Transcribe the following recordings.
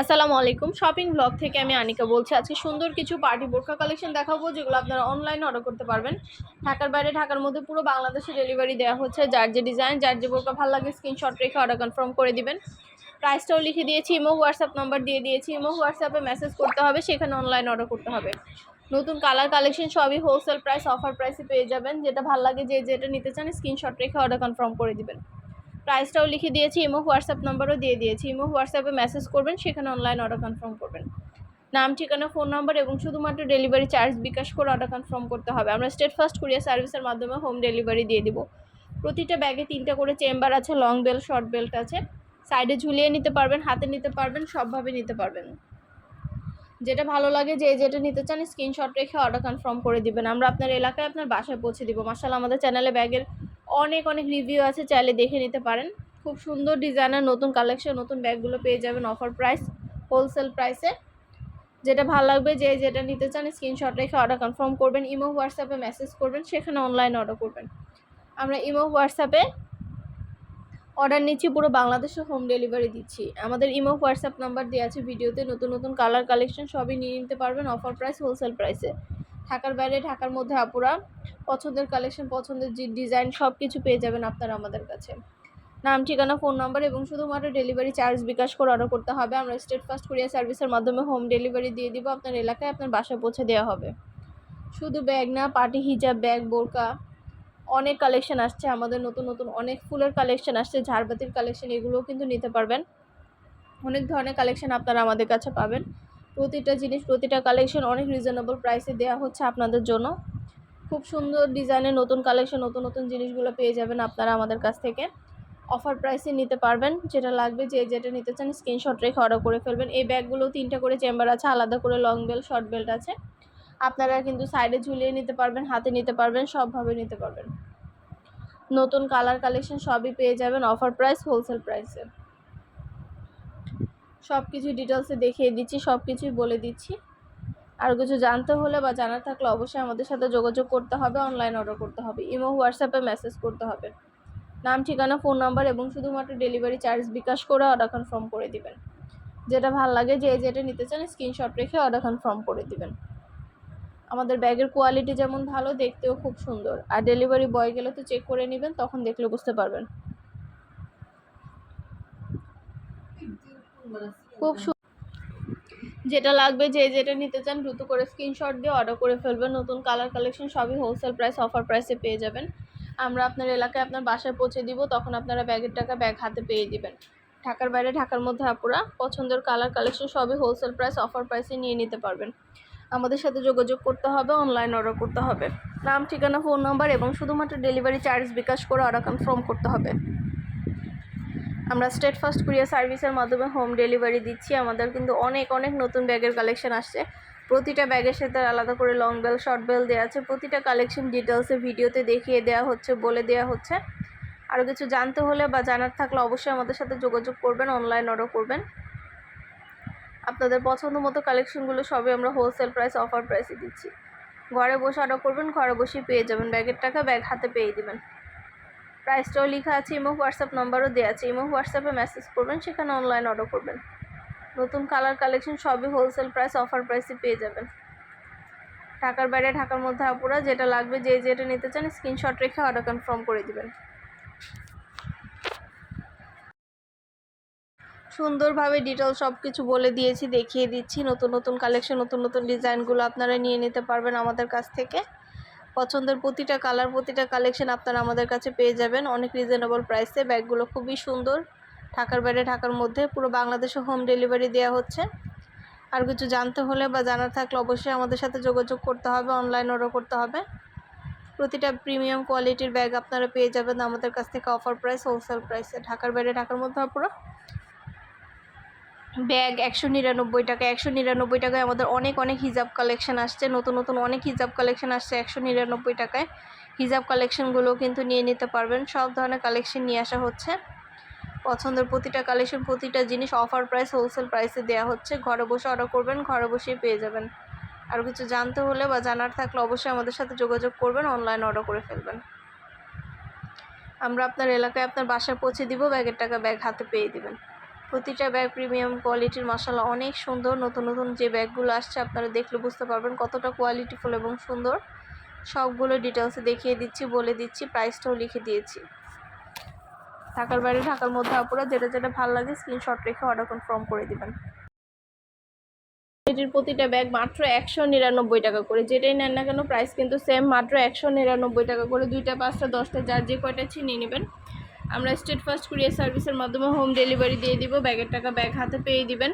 আসসালামু আলাইকুম। Shopping blog থেকে আমি আনিকা বলছি। আজকে সুন্দর কিছু পার্টি বোরকা কালেকশন দেখাবো, যেগুলো আপনারা অনলাইনে অর্ডার করতে পারবেন। ঢাকার বাইরে, ঢাকার মধ্যে পুরো বাংলাদেশে ডেলিভারি দেওয়া হচ্ছে। যার যে ডিজাইন যার যে বোরকা ভালো লাগে স্ক্রিনশট রেখে অর্ডার কনফার্ম করে দিবেন। প্রাইসটাও লিখে দিয়েছি ইমো হোয়াটসঅ্যাপ নাম্বার দিয়ে দিয়েছি। ইমো হোয়াটসঅ্যাপে মেসেজ করতে হবে, সেখানে অনলাইন অর্ডার করতে হবে। নতুন কালার কালেকশন সবই হোলসেল প্রাইস অফার প্রাইসে পেয়ে যাবেন। যেটা ভালো লাগে, যে যেটা নিতে চান স্ক্রিনশট রেখে অর্ডার কনফার্ম করে দিবেন। প্রাইসটাও লিখে দিয়েছি, ইমো হোয়াটসঅ্যাপ নাম্বারও দিয়ে দিয়েছি। ইমো হোয়াটসঅ্যাপে মেসেজ করবেন, সেখানে অনলাইন অর্ডার কনফার্ম করবেন। নাম, ঠিকানা ফোন নাম্বার এবং শুধুমাত্র ডেলিভারি চার্জ বিকাশ করে অর্ডার কনফার্ম করতে হবে। আমরা স্টেট ফার্স্ট কুরিয়ার সার্ভিসের মাধ্যমে হোম ডেলিভারি দিয়ে দিব। প্রতিটা ব্যাগে তিনটা করে চেম্বার আছে লং বেল্ট শর্ট বেল্ট আছে। সাইডে ঝুলিয়ে নিতে পারবেন, হাতে নিতে পারবেন, সবভাবে নিতে পারবেন। যেটা ভালো লাগে, যে যেটা নিতে চান স্ক্রিনশট রেখে অর্ডার কনফার্ম করে দিবেন। আমরা আপনার এলাকায় আপনার বাসায় পৌঁছে দিব। মার্শাল আমাদের চ্যানেলে ব্যাগের অনেক অনেক রিভিউ আছে, চাইলে দেখে নিতে পারেন। খুব সুন্দর ডিজাইনার নতুন কালেকশন নতুন ব্যাগগুলো পেয়ে যাবেন অফার প্রাইস হোলসেল প্রাইসে যেটা ভালো লাগবে, যে যেটা নিতে চান স্ক্রিনশট রেখে অর্ডার কনফার্ম করবেন, ইমো হোয়াটসঅ্যাপে মেসেজ করবেন, সেখানে অনলাইন অর্ডার করবেন। আমরা ইমো হোয়াটসঅ্যাপে অর্ডার নিচ্ছি, পুরো বাংলাদেশে হোম ডেলিভারি দিচ্ছি। আমাদের ইমো হোয়াটসঅ্যাপ নাম্বার দেওয়া আছে ভিডিওতে, নতুন নতুন কালার কালেকশন সবই নিয়ে নিতে পারবেন অফার প্রাইস হোলসেল প্রাইসে ঢাকার বাইরে, ঢাকার মধ্যে আপুরা পছন্দের কালেকশন পছন্দের যে ডিজাইন সব কিছু পেয়ে যাবেন আপনারা আমাদের কাছে। নাম, ঠিকানা ফোন নাম্বার এবং শুধুমাত্র ডেলিভারি চার্জ বিকাশ করে অর্ডার করতে হবে। আমরা স্টেট ফার্স্ট কুরিয়ার সার্ভিসের মাধ্যমে হোম ডেলিভারি দিয়ে দিব। আপনার এলাকায় আপনার বাসায় পৌঁছে দেওয়া হবে। শুধু ব্যাগ না পার্টি হিজাব ব্যাগ বোরকা, অনেক কালেকশন আসছে। আমাদের নতুন নতুন অনেক ফুলের কালেকশন আসছে। ঝাড়বাতির কালেকশন এগুলোও কিন্তু নিতে পারবেন। অনেক ধরনের কালেকশন আপনারা আমাদের কাছে পাবেন। প্রতিটা জিনিস, প্রতিটা কালেকশন অনেক রিজনেবল প্রাইসে দেওয়া হচ্ছে আপনাদের জন্য। খুব সুন্দর ডিজাইনের নতুন কালেকশন নতুন নতুন জিনিসগুলো পেয়ে যাবেন আপনারা আমাদের কাছ থেকে। অফার প্রাইসে নিতে পারবেন, যেটা লাগবে যে যেটা নিতে চান স্ক্রিনশট রেখে অর্ডার করে ফেলবেন। এই ব্যাগগুলো তিনটা করে চেম্বার আছে, আলাদা করে লং বেল্ট শর্ট বেল্ট আছে। আপনারা কিন্তু সাইডে ঝুলিয়ে নিতে পারবেন, হাতে নিতে পারবেন, সবভাবে নিতে পারবেন। নতুন কালার কালেকশন সবই পেয়ে যাবেন অফার প্রাইস হোলসেল প্রাইসে সব কিছু ডিটেলসে দেখিয়ে দিচ্ছি সব কিছুই বলে দিচ্ছি। আর কিছু জানতে হলে বা জানার থাকলে অবশ্যই আমাদের সাথে যোগাযোগ করতে হবে অনলাইন অর্ডার করতে হবে, ইমো হোয়াটসঅ্যাপে মেসেজ করতে হবে। নাম, ঠিকানা ফোন নাম্বার এবং শুধুমাত্র ডেলিভারি চার্জ বিকাশ করে অর্ডার কনফার্ম করে দিবেন। যেটা ভালো লাগে, যে যেটা নিতে চান স্ক্রিনশট রেখে অর্ডার কনফার্ম করে দিবেন। আমাদের ব্যাগের কোয়ালিটি যেমন ভালো, দেখতেও খুব সুন্দর। আর ডেলিভারি বয় গেলে তো চেক করে নেবেন, তখন দেখলে বুঝতে পারবেন। খুব যেটা লাগবে যে যেটা নিতে চান দ্রুত করে স্ক্রিনশট দিয়ে অর্ডার করে ফেলবেন। নতুন কালার কালেকশন সবই হোলসেল প্রাইস অফার প্রাইসে পেয়ে যাবেন। আমরা আপনার এলাকায় আপনার বাসায় পৌঁছে দিব, তখন আপনারা ব্যাগের টাকা ব্যাগ হাতে পেয়ে দিবেন। ঢাকার বাইরে, ঢাকার মধ্যে আপুরা পছন্দের কালার কালেকশন সবই হোলসেল প্রাইস অফার প্রাইসে নিয়ে নিতে পারবেন। আমাদের সাথে যোগাযোগ করতে হবে অনলাইন অর্ডার করতে হবে। নাম, ঠিকানা ফোন নাম্বার এবং শুধুমাত্র ডেলিভারি চার্জ বিকাশ করে অর্ডার কনফার্ম করতে হবে। আমরা স্টেট ফার্স্ট কুরিয়ার সার্ভিসের মাধ্যমে হোম ডেলিভারি দিচ্ছি। আমাদের কিন্তু অনেক অনেক নতুন ব্যাগের কালেকশন আসছে। প্রতিটা ব্যাগের সাথে আলাদা করে লং বেল শর্ট বেল দেওয়া আছে। প্রতিটা কালেকশন ডিটেলসে ভিডিওতে দেখিয়ে দেওয়া হচ্ছে, বলে দেওয়া হচ্ছে। আরও কিছু জানতে হলে বা জানার থাকলে অবশ্যই আমাদের সাথে যোগাযোগ করবেন অনলাইন অর্ডার করবেন। আপনাদের পছন্দ মতো কালেকশনগুলো সবই আমরা হোলসেল প্রাইস অফার প্রাইসে দিচ্ছি। ঘরে বসে অর্ডার করবেন, ঘরে বসেই পেয়ে যাবেন। ব্যাগের টাকা ব্যাগ হাতে পেয়ে দেবেন। প্রাইসটাও লেখা আছে, ইমো হোয়াটসঅ্যাপ নাম্বারও দেওয়া আছে। ইমো হোয়াটসঅ্যাপে মেসেজ করবেন, সেখানে অনলাইন অর্ডার করবেন। নতুন কালার কালেকশন সবই হোলসেল প্রাইস অফার প্রাইসে পেয়ে যাবেন। ঢাকার বাইরে, ঢাকার মধ্যে আপুরা যেটা লাগবে, যে যেটা নিতে চান স্ক্রিনশট রেখে অর্ডার কনফার্ম করে দেবেন। সুন্দরভাবে ডিটেল সব কিছু বলে দিয়েছি, দেখিয়ে দিচ্ছি। নতুন নতুন কালেকশন নতুন নতুন ডিজাইনগুলো আপনারা নিয়ে নিতে পারবেন আমাদের কাছ থেকে। পছন্দের প্রতিটা কালার প্রতিটা কালেকশন আপনারা আমাদের কাছে পেয়ে যাবেন। অনেক রিজনেবল প্রাইসে ব্যাগগুলো খুবই সুন্দর। ঢাকার বাইরে, ঢাকার মধ্যে পুরো বাংলাদেশে হোম ডেলিভারি দেওয়া হচ্ছে। আর কিছু জানতে হলে বা জানার থাকলে অবশ্যই আমাদের সাথে যোগাযোগ করতে হবে অনলাইন অর্ডার করতে হবে। প্রতিটা প্রিমিয়াম কোয়ালিটির ব্যাগ আপনারা পেয়ে যাবেন আমাদের কাছ থেকে অফার প্রাইস হোলসেল প্রাইসে ঢাকার বাইরে, ঢাকার মধ্যে পুরো ব্যাগ একশো নিরানব্বই টাকা, একশো নিরানব্বই টাকায় আমাদের অনেক অনেক হিজাব কালেকশন আসছে। নতুন নতুন অনেক হিজাব কালেকশন আসছে একশো নিরানব্বই টাকায়। হিজাব কালেকশনগুলো কিন্তু নিয়ে নিতে পারবেন। সব ধরনের কালেকশন নিয়ে আসা হচ্ছে। পছন্দের প্রতিটা কালেকশন প্রতিটা জিনিস অফার প্রাইস হোলসেল প্রাইসে দেওয়া হচ্ছে। ঘরে বসে অর্ডার করবেন, ঘরে বসেই পেয়ে যাবেন। আর কিছু জানতে হলে বা জানার থাকলে অবশ্যই আমাদের সাথে যোগাযোগ করবেন অনলাইন অর্ডার করে ফেলবেন। আমরা আপনার এলাকায় আপনার বাসায় পৌঁছে দিব, ব্যাগের টাকা ব্যাগ হাতে পেয়ে দিবেন। প্রতিটা ব্যাগ প্রিমিয়াম কোয়ালিটির মশালা অনেক সুন্দর। নতুন নতুন যে ব্যাগগুলো আসছে, আপনারা দেখলে বুঝতে পারবেন কতটা কোয়ালিটিফুল এবং সুন্দর। সবগুলো ডিটেলসে দেখিয়ে দিচ্ছি, বলে দিচ্ছি প্রাইসটাও লিখে দিয়েছি। ঢাকার বাইরে, ঢাকার মধ্যে আপুরা, যেটা যেটা ভালো লাগে স্ক্রিনশট রেখে অর্ডার কনফার্ম করে দিবেন। এটির প্রতিটা ব্যাগ মাত্র একশো নিরানব্বই টাকা করে। যেটাই নেন না কেন প্রাইস কিন্তু সেম মাত্র একশো নিরানব্বই টাকা করে। দুইটা, পাঁচটা, দশটা, যার যে কয়টা ছিনিয়ে নেবেন। আমরা স্টেট ফার্স্ট কুরিয়ার সার্ভিসের মাধ্যমে হোম ডেলিভারি দিয়ে দিব, ব্যাগের টাকা ব্যাগ হাতে পেয়ে দিবেন।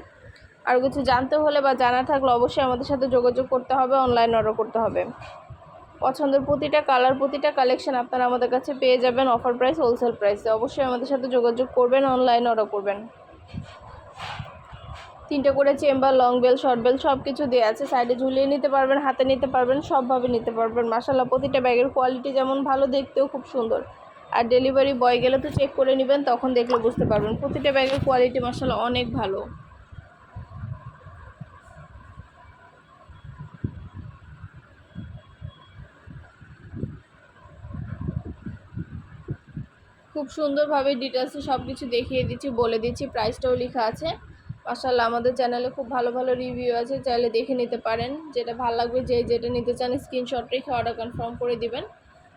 আর কিছু জানতে হলে বা জানা থাকলে অবশ্যই আমাদের সাথে যোগাযোগ করতে হবে অনলাইন অর্ডার করতে হবে। পছন্দের প্রতিটা কালার প্রতিটা কালেকশন আপনারা আমাদের কাছে পেয়ে যাবেন অফার প্রাইস হোলসেল প্রাইসে অবশ্যই আমাদের সাথে যোগাযোগ করবেন অনলাইন অর্ডার করবেন। তিনটে করে chamber long bell short bell সব কিছু দেওয়া আছে সাইডে ঝুলিয়ে নিতে পারবেন, হাতে নিতে পারবেন, সবভাবে নিতে পারবেন। মাসাল্লাহ প্রতিটা ব্যাগের কোয়ালিটি যেমন ভালো, দেখতেও খুব সুন্দর। আর ডেলিভারি বয় গেলে তো চেক করে নেবেন, তখন দেখলে বুঝতে পারবেন। প্রতিটা ব্যাগের কোয়ালিটি মাসাল্লাহ অনেক ভালো। খুব সুন্দরভাবে ডিটেলসে সব কিছু দেখিয়ে দিচ্ছি, বলে দিচ্ছি প্রাইসটাও লেখা আছে। মাসাল্লাহ আমাদের চ্যানেলে খুব ভালো ভালো রিভিউ আছে, চাইলে দেখে নিতে পারেন। যেটা ভালো লাগবে, যে যেটা নিতে চান স্ক্রিনশট রেখে অর্ডার কনফার্ম করে দিবেন।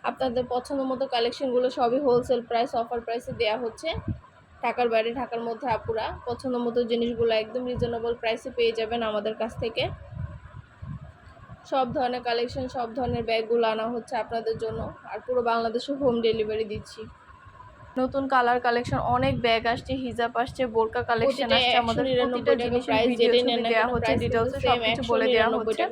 আপনাদের পছন্দ মতো কালেকশনগুলো সবই হোলসেল প্রাইস অফার প্রাইসে দেওয়া হচ্ছে। ঢাকার বাইরে, ঢাকার মধ্যে আপুরা পছন্দ মতো জিনিসগুলো একদম রিজনেবল প্রাইসে পেয়ে যাবেন আমাদের কাছ থেকে। সব ধরনের কালেকশন সব ধরনের ব্যাগগুলো আনা হচ্ছে আপনাদের জন্য। আর পুরো বাংলাদেশে হোম ডেলিভারি দিচ্ছি। নতুন কালার কালেকশন অনেক ব্যাগ আসছে হিজাব আসছে বোরকা কালেকশন আসছে আমাদের প্রতিটা জিনিস ভিডিও ছবি দেওয়া হচ্ছে ডিটেইলস সব কিছু বলে দেওয়া হচ্ছে।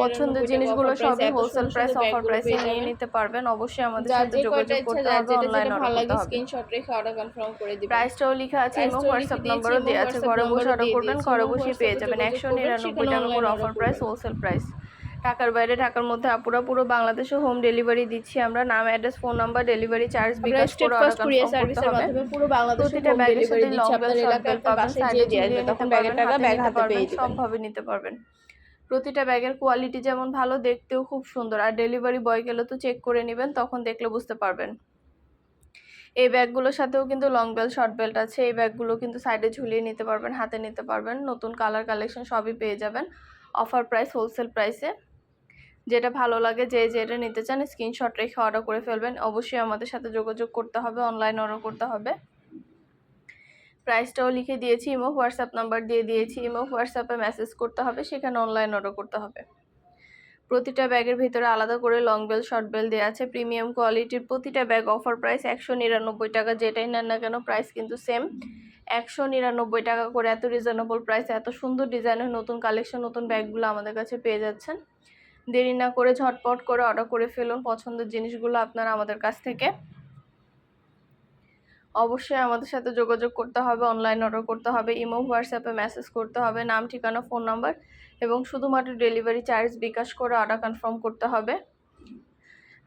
পছন্দের জিনিসগুলো সবই হোলসেল প্রাইস অফার প্রাইসে নিয়ে নিতে পারবেন। অবশ্যই আমাদের সাথে যোগাযোগ করতে হবে যেটা অনলাইন অর্ডার লাগে করতে হবে। স্ক্রিনশট রেখে অর্ডার কনফার্ম করে দিবেন। প্রাইসটাও লেখা আছে এবং হোয়াটসঅ্যাপ নাম্বারও দেওয়া আছে ঘরে বসে অর্ডার করবেন ঘরে বসে পেয়ে যাবেন যোগাযোগ একশো করবেন, নিরানব্বই সেখানে টাকা করে অফার প্রাইস। হোলসেল প্রাইস ঢাকার বাইরে ঢাকার মধ্যে আপুরা পুরো বাংলাদেশে হোম ডেলিভারি দিচ্ছি আমরা। নাম address phone number delivery charge bKash করে ফার্স্ট অর্ডার কুরিয়ার করতে সার্ভিসের মাধ্যমে পুরো বাংলাদেশে হোম ডেলিভারি দিচ্ছি। আপনার এলাকায় বেল পাবেন বাসায় দিয়ে আসবে তখন ব্যাগের টাকা ব্যাগ হাতে পেয়ে দিবেন সবভাবে নিতে পারবেন। প্রতিটা ব্যাগের কোয়ালিটি যেমন ভালো দেখতেও খুব সুন্দর। আর ডেলিভারি বয় গেলে তো চেক করে নেবেন তখন দেখলে বুঝতে পারবেন। এই ব্যাগগুলোর সাথেও কিন্তু লং বেল শর্ট বেল্ট আছে। এই ব্যাগগুলো কিন্তু সাইডে ঝুলিয়ে নিতে পারবেন হাতে নিতে পারবেন। নতুন কালার কালেকশন সবই পেয়ে যাবেন। অফার প্রাইস হোলসেল প্রাইসে যেটা ভালো লাগে, যে যেটা নিতে চান স্ক্রিনশট রেখে অর্ডার করে ফেলবেন। অবশ্যই আমাদের সাথে যোগাযোগ করতে হবে অনলাইন অর্ডার করতে হবে। প্রাইসটাও লিখে দিয়েছি ইমো হোয়াটসঅ্যাপ নাম্বার দিয়ে দিয়েছি ইমো হোয়াটসঅ্যাপে মেসেজ করতে হবে, সেখানে অনলাইন অর্ডার করতে হবে। প্রতিটা ব্যাগের ভিতরে আলাদা করে লং বেল শর্ট বেল দেওয়া আছে। প্রিমিয়াম কোয়ালিটির প্রতিটা ব্যাগ অফার প্রাইস একশো নিরানব্বই টাকা, যেটাই নেন না কেন প্রাইস কিন্তু সেম একশো নিরানব্বই টাকা করে এত রিজনেবল প্রাইস এত সুন্দর ডিজাইনের নতুন কালেকশন নতুন ব্যাগগুলো আমাদের কাছে পেয়ে যাচ্ছেন। দেরি না করে ঝটপট করে অর্ডার করে ফেলুন পছন্দের জিনিসগুলো আপনারা আমাদের কাছ থেকে। অবশ্যই আমাদের সাথে যোগাযোগ করতে হবে অনলাইন অর্ডার করতে হবে ইমো হোয়াটসঅ্যাপে মেসেজ করতে হবে, নাম, ঠিকানা ফোন নাম্বার এবং শুধুমাত্র ডেলিভারি চার্জ বিকাশ করে অর্ডার কনফার্ম করতে হবে।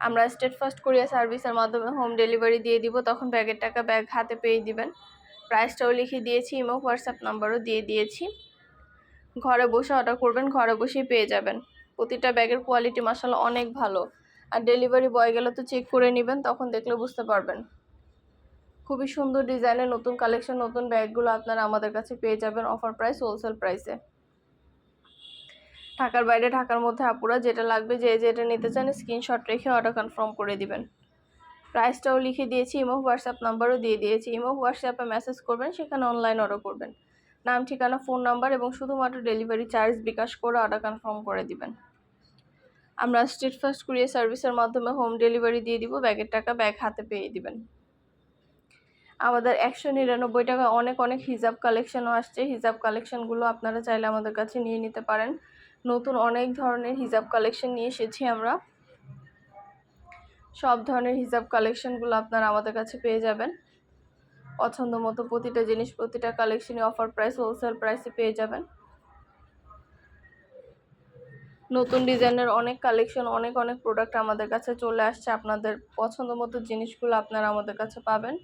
আমরা স্টেট ফার্স্ট কুরিয়ার সার্ভিসের মাধ্যমে হোম ডেলিভারি দিয়ে দিব, তখন ব্যাগের টাকা ব্যাগ হাতে পেয়ে দিবেন। প্রাইসটাও লিখে দিয়েছি ইমো হোয়াটসঅ্যাপ নাম্বারও দিয়ে দিয়েছি। ঘরে বসে অর্ডার করবেন, ঘরে বসেই পেয়ে যাবেন। প্রতিটা ব্যাগের কোয়ালিটি মাসাল্লাহ অনেক ভালো। আর ডেলিভারি বয় গেলে তো চেক করে নেবেন, তখন দেখলে বুঝতে পারবেন। খুবই সুন্দর ডিজাইনের নতুন কালেকশন নতুন ব্যাগগুলো আপনারা আমাদের কাছে পেয়ে যাবেন অফার প্রাইস হোলসেল প্রাইসে ঢাকার বাইরে, ঢাকার মধ্যে আপুরা যেটা লাগবে, যে যেটা নিতে চান স্ক্রিনশট রেখে অর্ডার কনফার্ম করে দিবেন। প্রাইসটাও লিখে দিয়েছি ইমো হোয়াটসঅ্যাপ নাম্বারও দিয়ে দিয়েছি। ইমো হোয়াটসঅ্যাপে মেসেজ করবেন, সেখানে অনলাইন অর্ডার করবেন। নাম, ঠিকানা, ফোন নাম্বার এবং শুধুমাত্র ডেলিভারি চার্জ বিকাশ করে অর্ডার কনফার্ম করে দিবেন। আমরা স্ট্রিট ফার্স্ট কুরিয়ার সার্ভিসের মাধ্যমে হোম ডেলিভারি দিয়ে দিব, ব্যাগের টাকা ব্যাগ হাতে পেয়ে দিবেন। আমাদের একশো নিরানব্বই টাকা, অনেক অনেক হিজাব কালেকশনও আসছে। হিজাব কালেকশনগুলো আপনারা চাইলে আমাদের কাছে নিয়ে নিতে পারেন। নতুন অনেক ধরনের হিজাব কালেকশন নিয়ে এসেছি আমরা। সব ধরনের হিজাব কালেকশনগুলো আপনারা আমাদের কাছে পেয়ে যাবেন। পছন্দ মতো প্রতিটা জিনিস, প্রতিটা কালেকশনই অফার প্রাইস হোলসেল প্রাইসে পেয়ে যাবেন। নতুন ডিজাইনের অনেক কালেকশন অনেক অনেক প্রোডাক্ট আমাদের কাছে চলে আসছে। আপনাদের পছন্দ মতো জিনিসগুলো আপনারা আমাদের কাছে পাবেন।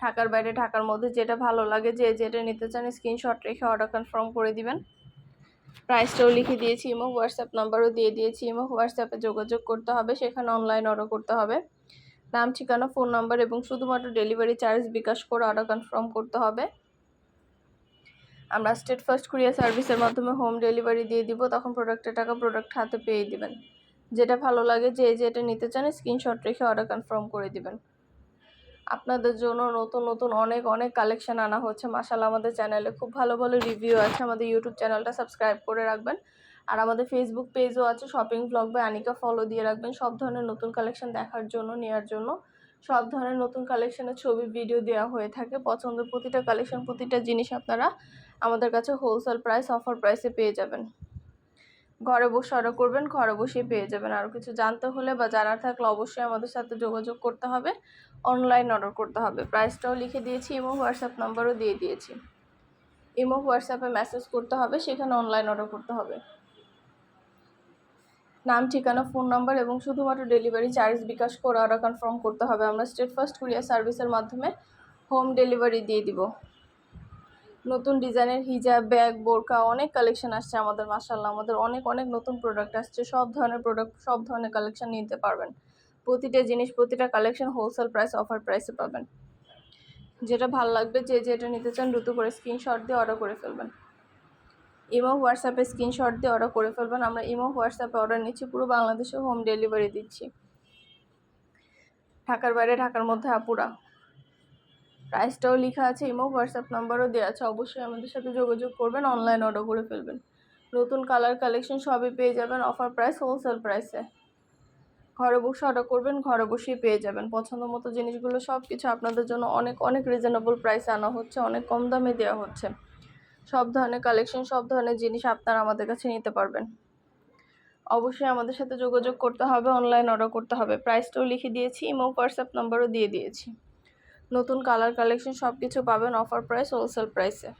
ঢাকার বাইরে, ঢাকার মধ্যে যেটা ভালো লাগে, যে যেটা নিতে চান স্ক্রিনশট রেখে অর্ডার কনফার্ম করে দিবেন। প্রাইসটাও লিখে দিয়েছি ইমো হোয়াটসঅ্যাপ নাম্বারও দিয়ে দিয়েছি ইমো হোয়াটসঅ্যাপে যোগাযোগ করতে হবে, সেখানে অনলাইন অর্ডার করতে হবে। নাম, ঠিকানা, ফোন নাম্বার এবং শুধুমাত্র ডেলিভারি চার্জ বিকাশ করে অর্ডার কনফার্ম করতে হবে। আমরা স্টেট ফার্স্ট কুরিয়ার সার্ভিসের মাধ্যমে হোম ডেলিভারি দিয়ে দিব, তখন প্রোডাক্টের টাকা প্রোডাক্ট হাতে পেয়ে দিবেন। যেটা ভালো লাগে, যে যেটা নিতে চান, স্ক্রিনশট রেখে অর্ডার কনফার্ম করে দিবেন। আপনাদের জন্য নতুন নতুন অনেক অনেক কালেকশন আনা হচ্ছে। মাসাল্লাহ আমাদের চ্যানেলে খুব ভালো ভালো রিভিউ আছে। আমাদের ইউটিউব চ্যানেলটা সাবস্ক্রাইব করে রাখবেন। আর আমাদের ফেসবুক পেজও আছে শপিং ব্লগ বা আনিকা ফলো দিয়ে রাখবেন। সব ধরনের নতুন কালেকশন দেখার জন্য নেওয়ার জন্য। সব ধরনের নতুন কালেকশনের ছবি ভিডিও দেওয়া হয়ে থাকে। পছন্দের প্রতিটা কালেকশন প্রতিটা জিনিস আপনারা আমাদের কাছে হোলসেল প্রাইস অফার প্রাইসে পেয়ে যাবেন। ঘরে বসে অর্ডার করবেন, ঘরে বসেই পেয়ে যাবেন। আর কিছু জানতে হলে বা জানার থাকলে অবশ্যই আমাদের সাথে যোগাযোগ করতে হবে। অনলাইন অর্ডার করতে হবে। প্রাইসটাও লিখে দিয়েছি এবং হোয়াটসঅ্যাপ নাম্বারও দিয়ে দিয়েছি। ইমো হোয়াটসঅ্যাপে মেসেজ করতে হবে, সেখানে অনলাইন অর্ডার করতে হবে। নাম, ঠিকানা ফোন নাম্বার এবং শুধুমাত্র ডেলিভারি চার্জ বিকাশ করে অর্ডার কনফার্ম করতে হবে। আমরা স্টেট ফার্স্ট কুরিয়ার সার্ভিসের মাধ্যমে হোম ডেলিভারি দিয়ে দিব। নতুন ডিজাইনের হিজাব ব্যাগ বোরকা অনেক কালেকশন আসছে আমাদের মাসাল্লাহ আমাদের অনেক অনেক নতুন প্রোডাক্ট আসছে। সব ধরনের প্রোডাক্ট সব ধরনের কালেকশন নিতে পারবেন। প্রতিটা জিনিস, প্রতিটা কালেকশন হোলসেল প্রাইস অফার প্রাইসে পাবেন। যেটা ভালো লাগবে, যে যেটা নিতে চান, দ্রুত করে স্ক্রিনশট দিয়ে অর্ডার করে ফেলবেন। ইমো, হোয়াটসঅ্যাপে স্ক্রিনশট দিয়ে অর্ডার করে ফেলবেন। আমরা ইমো, হোয়াটসঅ্যাপে অর্ডার নিচ্ছি, পুরো বাংলাদেশে হোম ডেলিভারি দিচ্ছি। ঢাকার বাইরে, ঢাকার মধ্যে আপুরা। প্রাইসটাও লেখা আছে, ইমো, হোয়াটসঅ্যাপ নাম্বারও দেওয়া আছে। অবশ্যই আমাদের সাথে যোগাযোগ করবেন অনলাইন অর্ডার করে ফেলবেন। নতুন কালার কালেকশন সবই পেয়ে যাবেন অফার প্রাইস হোলসেল প্রাইসে ঘরে বসে অর্ডার করবেন, ঘরে বসেই পেয়ে যাবেন। পছন্দ মতো জিনিসগুলো সব কিছু আপনাদের জন্য অনেক অনেক রিজনেবল প্রাইসে আনা হচ্ছে, অনেক কম দামে দেওয়া হচ্ছে। সব ধরনের কালেকশন সব ধরনের জিনিস আপনারা আমাদের কাছে নিতে পারবেন। অবশ্যই আমাদের সাথে যোগাযোগ করতে হবে অনলাইন অর্ডার করতে হবে। প্রাইসটাও লিখে দিয়েছি ইমো হোয়াটসঅ্যাপ নাম্বারও দিয়ে দিয়েছি। নতুন কালার কালেকশন সব কিছু পাবেন অফার প্রাইস হোলসেল প্রাইসে